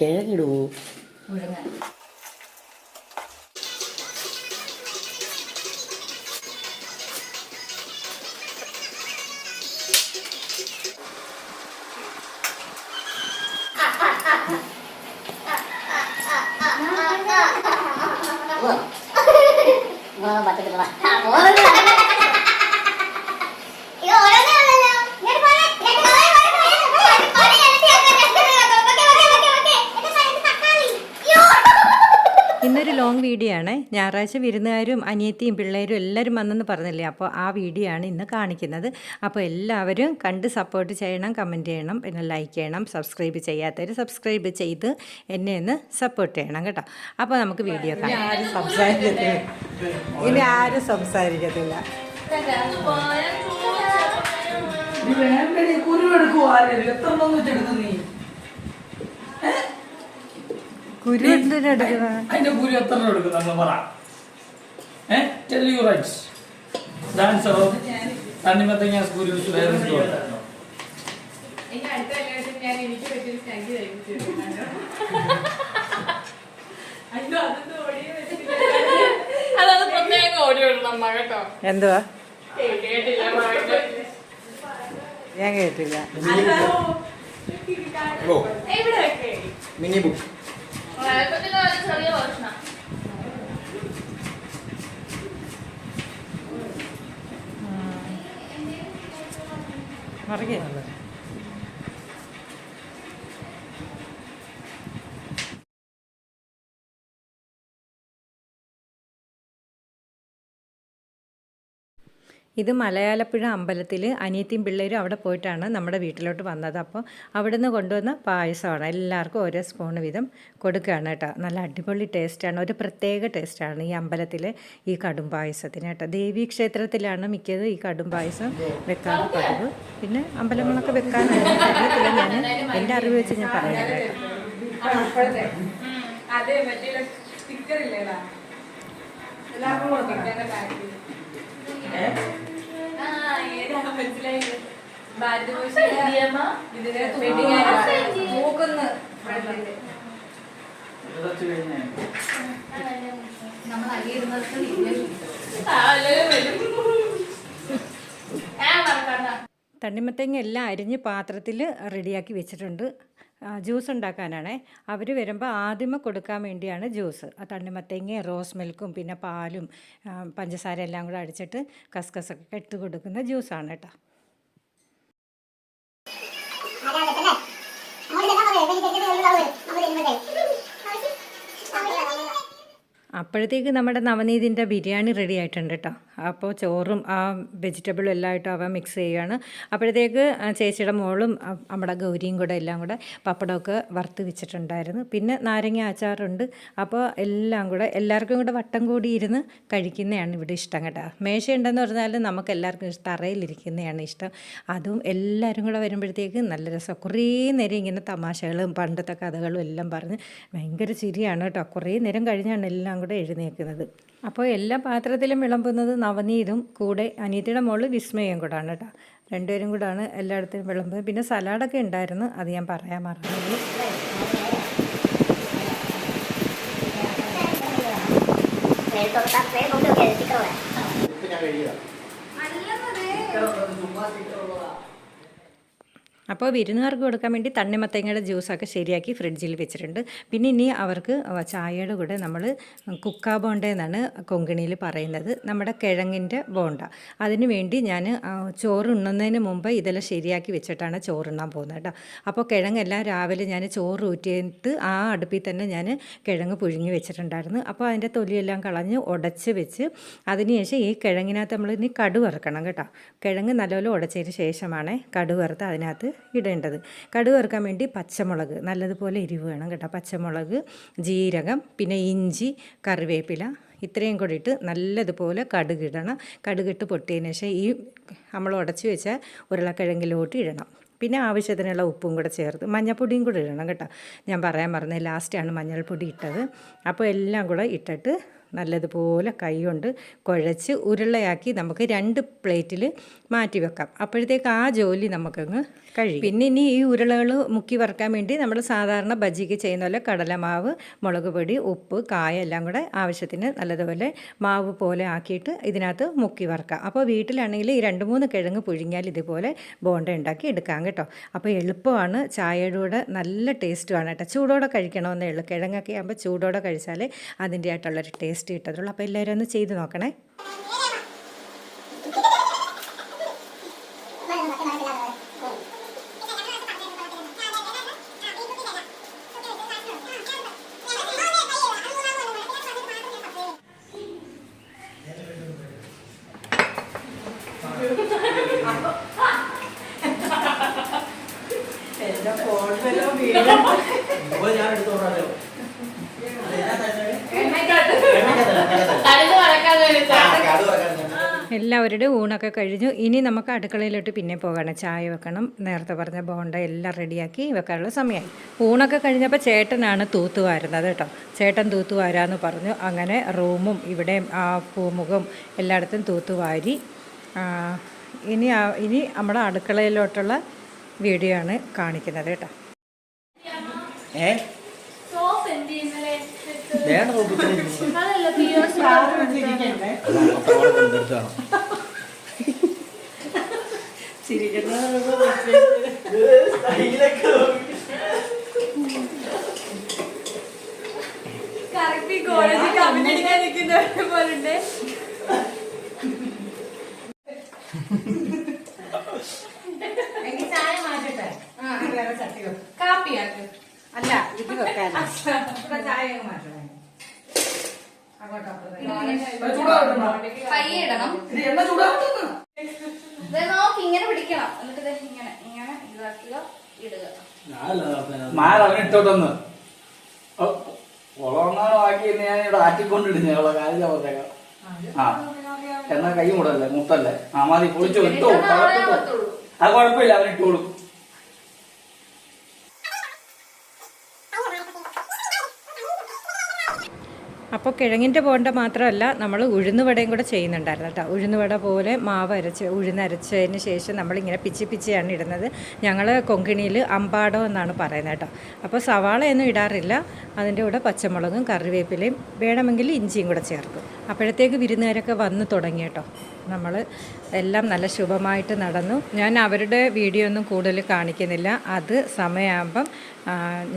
കിഴങ്ങിടുവോ മുഴുങ്ങാൻ പറ്റത്തില്ല long video ആണ്. ഞായറാഴ്ച വിരുന്നുകാരും അനിയത്തിയും പിള്ളേരും എല്ലാവരും വന്നെന്ന് പറഞ്ഞില്ലേ? അപ്പോൾ ആ വീഡിയോ ആണ് ഇന്ന് കാണിക്കുന്നത്. അപ്പോൾ എല്ലാവരും കണ്ട് സപ്പോർട്ട് ചെയ്യണം കമന്റ് ചെയ്യണം പിന്നെ ലൈക്ക് ചെയ്യണം സബ്സ്ക്രൈബ് ചെയ്യാത്തവർ സബ്സ്ക്രൈബ് ചെയ്ത് എന്നെ ഒന്ന് സപ്പോർട്ട് ചെയ്യണം കേട്ടോ. അപ്പോൾ നമുക്ക് വീഡിയോ കാണാം. ആരും സംസാരിക്കത്തില്ല. ഇനി ആരും സംസാരിക്കത്തില്ല. നീ വേണ്ടടി കുരുവെടുക്കുവോ ആരെങ്കിലും? എത്ര എണ്ണം വെച്ചെടുക്കും നീ? കുരു അതിന്റെ കുരു എത്ര രൂപ എടുക്കും നമ്മൾ പറ. ഡാൻസർ തണ്ണിമത്തങ്ങ കുരു എന്തുവാ. ഞാൻ കേട്ടില്ല അതാ, ഇവിടെ വെക്കേ? Mini book. సరస్వతిలో ഇത് മലയാളപ്പുഴ അമ്പലത്തിൽ അനിയത്തിയും പിള്ളേരും അവിടെ പോയിട്ടാണ് നമ്മുടെ വീട്ടിലോട്ട് വന്നത്. അപ്പോൾ അവിടെ നിന്ന് കൊണ്ടുവന്ന പായസമാണ്. എല്ലാവർക്കും ഓരോ സ്പൂൺ വീതം കൊടുക്കുകയാണ് കേട്ടോ. നല്ല അടിപൊളി ടേസ്റ്റാണ് ഒരു പ്രത്യേക ടേസ്റ്റാണ് ഈ അമ്പലത്തിലെ ഈ കടും പായസത്തിന് കേട്ടോ. ദേവീ ക്ഷേത്രത്തിലാണ് മിക്കത് ഈ കടും പായസം വെക്കാറ് പതിവ്. പിന്നെ അമ്പലങ്ങളൊക്കെ വെക്കാനാണ് ഞാൻ എന്റെ അറിവ് വെച്ച് ഞാൻ പറയുന്നത് കേട്ടോ. തണ്ണിമത്തങ്ങ എല്ലാം അരിഞ്ഞ് പാത്രത്തിൽ റെഡിയാക്കി വെച്ചിട്ടുണ്ട്. ജ്യൂസ് ഉണ്ടാക്കാനാണേ അവർ വരുമ്പോൾ ആദ്യമേ കൊടുക്കാൻ വേണ്ടിയാണ് ജ്യൂസ് ആ തണ്ണിമത്തങ്ങയും റോസ് മിൽക്കും പിന്നെ പാലും പഞ്ചസാര എല്ലാം കൂടെ അടിച്ചിട്ട് കസ്കസൊക്കെ ഇട്ട് കൊടുക്കുന്ന ജ്യൂസാണ് കേട്ടോ ആരാകത്തല്ലേ? അപ്പോഴത്തേക്ക് നമ്മുടെ നവനീതിന്റെ ബിരിയാണി റെഡി ആയിട്ടുണ്ട് കേട്ടോ അപ്പോൾ ചോറും ആ വെജിറ്റബിളും എല്ലാം ആയിട്ട് അവ മിക്സ് ചെയ്യുകയാണ് അപ്പോഴത്തേക്ക് ചേച്ചിയുടെ മോളും നമ്മുടെ ഗൗരിയും കൂടെ എല്ലാം കൂടെ പപ്പടമൊക്കെ വറുത്ത് വെച്ചിട്ടുണ്ടായിരുന്നു. പിന്നെ നാരങ്ങ അച്ചാറുണ്ട്. അപ്പോൾ എല്ലാം കൂടെ എല്ലാവർക്കും കൂടെ വട്ടം കൂടി ഇരുന്ന് കഴിക്കുന്നതാണ് ഇവിടെ ഇഷ്ടം കേട്ടോ. മേശയുണ്ടെന്ന് പറഞ്ഞാൽ നമുക്ക് എല്ലാവർക്കും ഇഷ്ടം തറയിലിരിക്കുന്നതാണ് ഇഷ്ടം. അതും എല്ലാവരും കൂടെ വരുമ്പോഴത്തേക്ക് നല്ല രസം. കുറേ നേരം ഇങ്ങനെ തമാശകളും പണ്ടത്തെ കഥകളും എല്ലാം പറഞ്ഞ് ഭയങ്കര ചിരിയാണ് കേട്ടോ കുറേ നേരം കഴിഞ്ഞാണ് എല്ലാം എഴുന്നേക്കുന്നത്. അപ്പോൾ എല്ലാ പാത്രത്തിലും വിളമ്പുന്നത് നവനീതും കൂടെ അനീതിയുടെ മോൾ വിസ്മയം കൂടാണ് കേട്ടോ. രണ്ടുപേരും കൂടാണ് എല്ലായിടത്തും വിളമ്പുന്നത്. പിന്നെ സലാഡൊക്കെ ഉണ്ടായിരുന്നു അത് ഞാൻ പറയാൻ മറന്നത് നേരിട്ട് കൊടുത്താ പേര് കൊണ്ട് വെക്കാം. സ്റ്റിക്കർ വേണം. ഇപ്പൊ ഞാൻ കഴിയുക അപ്പോൾ വിരുന്നുകാർക്ക് കൊടുക്കാൻ വേണ്ടി തണ്ണിമത്തങ്ങയുടെ ജ്യൂസൊക്കെ ശരിയാക്കി ഫ്രിഡ്ജിൽ വെച്ചിട്ടുണ്ട്. പിന്നെ ഇനി അവർക്ക് ചായയുടെ കൂടെ നമ്മൾ കുക്കാ ബോണ്ട എന്നാണ് കൊങ്കിണിയിൽ പറയുന്നത്. നമ്മുടെ കിഴങ്ങിന്റെ ബോണ്ട. അതിന് വേണ്ടി ഞാൻ ചോറുണ്ണുന്നതിന് മുമ്പ് ഇതെല്ലാം ശരിയാക്കി വെച്ചിട്ടാണ് ചോറുണ്ണാൻ പോകുന്നത് കേട്ടോ. അപ്പോൾ കിഴങ്ങെല്ലാം രാവിലെ ഞാൻ ചോറ് ഊറ്റിയിട്ട് ആ അടുപ്പിൽ തന്നെ ഞാൻ കിഴങ്ങ് പുഴുങ്ങി വെച്ചിട്ടുണ്ടായിരുന്നു. അപ്പോൾ അതിന്റെ തൊലിയെല്ലാം കളഞ്ഞ് ഉടച്ച് വെച്ച് അതിനുശേഷം ഈ കിഴങ്ങിനകത്ത് നമ്മൾ ഇനി കടുവറക്കണം കേട്ടോ. കിഴങ്ങ് നല്ലപോലെ ഉടച്ചതിന് ശേഷമാണ് കടുവറുത്ത് അതിനകത്ത് ഇടേണ്ടത്. കടുക് വറുക്കാൻ വേണ്ടി പച്ചമുളക് നല്ലതുപോലെ എരിവ് വേണം കേട്ടോ. പച്ചമുളക് ജീരകം പിന്നെ ഇഞ്ചി കറിവേപ്പില ഇത്രയും കൂടി ഇട്ട് നല്ലതുപോലെ കടുകിടണം കടുകിട്ട് പൊട്ടിയതിന് ശേഷം ഈ നമ്മൾ ഉടച്ചു വെച്ച ഉരുളക്കിഴങ്ങിലോട്ട് ഇടണം. പിന്നെ ആവശ്യത്തിനുള്ള ഉപ്പും കൂടെ ചേർത്ത് മഞ്ഞൾപ്പൊടിയും കൂടെ ഇടണം കേട്ടോ. ഞാൻ പറയാൻ മറന്നത് ലാസ്റ്റാണ് മഞ്ഞൾപ്പൊടി ഇട്ടത്. അപ്പോൾ എല്ലാം കൂടെ ഇട്ടിട്ട് നല്ലതുപോലെ കൈ കൊണ്ട് കുഴച്ച് ഉരുളയാക്കി നമുക്ക് രണ്ട് പ്ലേറ്റിൽ മാറ്റി വെക്കാം. അപ്പോഴത്തേക്ക് ആ ജോലി നമുക്കങ്ങ് കഴിയും. പിന്നെ ഇനി ഈ ഉരുളകൾ മുക്കി വറുക്കാൻ വേണ്ടി നമ്മൾ സാധാരണ ബജിക്ക് ചെയ്യുന്ന പോലെ കടലമാവ് മുളക് പൊടി ഉപ്പ് കായ എല്ലാം കൂടെ ആവശ്യത്തിന് നല്ലതുപോലെ മാവ് പോലെ ആക്കിയിട്ട് ഇതിനകത്ത് മുക്കി വറുക്കാം. അപ്പോൾ വീട്ടിലാണെങ്കിൽ ഈ രണ്ട് മൂന്ന് കിഴങ്ങ് പുഴുങ്ങിയാൽ ഇതുപോലെ ബോണ്ട ഉണ്ടാക്കി എടുക്കാം കേട്ടോ. അപ്പോൾ എളുപ്പമാണ്. ചായയുടെ കൂടെ നല്ല ടേസ്റ്റുമാണ് കേട്ടോ. ചൂടോടെ കഴിക്കണമെന്നേ ഉള്ളൂ. കിഴങ്ങൊക്കെ ആകുമ്പോൾ ചൂടോടെ കഴിച്ചാലേ അതിന്റെ ആയിട്ടുള്ളൊരു ടേസ്റ്റ് കിട്ടത്തുള്ളൂ. അപ്പോൾ എല്ലാവരും ഒന്ന് ചെയ്ത് നോക്കണേ. എല്ലാവരുടെയും ഊണൊക്കെ കഴിഞ്ഞു. ഇനി നമുക്ക് അടുക്കളയിലോട്ട് പിന്നെ പോകണം. ചായ വെക്കണം. നേരത്തെ പറഞ്ഞ ബോണ്ട എല്ലാം റെഡിയാക്കി വെക്കാനുള്ള സമയമായി ഊണൊക്കെ കഴിഞ്ഞപ്പോൾ ചേട്ടനാണ് തൂത്തുവാരുന്നത് കേട്ടോ. ചേട്ടൻ തൂത്തുവാരാന്ന് പറഞ്ഞു. അങ്ങനെ റൂമും ഇവിടെ ആ പൂമുഖം എല്ലായിടത്തും തൂത്ത് വാരി ആ, ഇനി ഇനി നമ്മുടെ അടുക്കളയിലോട്ടുള്ള വീഡിയോ ആണ് കാണിക്കുന്നത് കേട്ടോ. ഏ? സോപ്പ് എന്ത് ചെയ്യുന്നല്ലേ അതല്ല പിയോ കറക്റ്റ് കോളേജിൽ കമന്റ് അടിക്കാൻ നിൽക്കുന്ന പോലെ ചായ മാറ്റട്ടെ കാപ്പിയാക്ക് അല്ല ഇത് വെക്കാൻ ചായ മാറ്റണം പയ്യെ ഇടണം. ഇത് എണ്ണ ചൂടാവുന്നു ഇത് നോക്കി ഇങ്ങനെ പിടിക്കണം. എന്നിട്ട് ദേ ഇങ്ങനെ ഇങ്ങനെ ഇതാക്കുക ഇടുക. മാല ഇട്ടോട്ടൊന്ന്. ആക്കി ഞാൻ ഇവിടെ ആറ്റിക്കൊണ്ടിടും ഞങ്ങളെ കാര്യം ആ. എന്നാ കൈ മുടല്ലേ? മുത്തല്ലേ ആ മതി. പൊളിച്ചു ഇട്ടോ. അത് കുഴപ്പമില്ല. അവൻ അപ്പോൾ കിഴങ്ങിന്റെ പോണ്ട മാത്രമല്ല നമ്മൾ ഉഴുന്നുവടയും കൂടെ ചെയ്യുന്നുണ്ടായിരുന്നു കേട്ടോ. ഉഴുന്നുവട പോലെ മാവ് അരച്ച് ഉഴുന്നരച്ചതിന് ശേഷം നമ്മളിങ്ങനെ പിച്ചി പിച്ചിയാണ് ഇടുന്നത്. ഞങ്ങൾ കൊങ്കിണിയിൽ അമ്പാടോ എന്നാണ് പറയുന്നത് കേട്ടോ. അപ്പോൾ സവാളയൊന്നും ഇടാറില്ല. അതിന്റെ കൂടെ പച്ചമുളകും കറിവേപ്പിലയും വേണമെങ്കിൽ ഇഞ്ചിയും കൂടെ ചേർക്കും. അപ്പോഴത്തേക്ക് വിരുന്നുകാരൊക്കെ വന്ന് തുടങ്ങി കേട്ടോ. നമ്മൾ എല്ലാം നല്ല ശുഭമായിട്ട് നടന്നു. ഞാൻ അവരുടെ വീഡിയോ ഒന്നും കൂടുതൽ കാണിക്കുന്നില്ല. അത് സമയമാകുമ്പം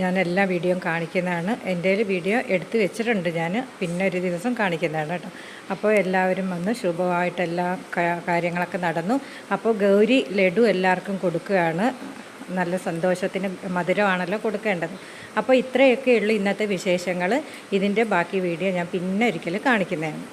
ഞാൻ എല്ലാ വീഡിയോയും കാണിക്കുന്നതാണ്. എന്റെ വീഡിയോ എടുത്തു വെച്ചിട്ടുണ്ട് ഞാൻ. പിന്നെ ഒരു ദിവസം കാണിക്കുന്നതാണ് കേട്ടോ. അപ്പോൾ എല്ലാവരും വന്ന് ശുഭമായിട്ട് എല്ലാ കാര്യങ്ങളൊക്കെ നടന്നു. അപ്പോൾ ഗൗരി ലഡു എല്ലാവർക്കും കൊടുക്കുകയാണ്. നല്ല സന്തോഷത്തിന് മധുരമാണല്ലോ കൊടുക്കേണ്ടത്. അപ്പോൾ ഇത്രയൊക്കെ ഉള്ളൂ ഇന്നത്തെ വിശേഷങ്ങൾ. ഇതിന്റെ ബാക്കി വീഡിയോ ഞാൻ പിന്നെ ഒരിക്കൽ കാണിക്കുന്നതാണ്.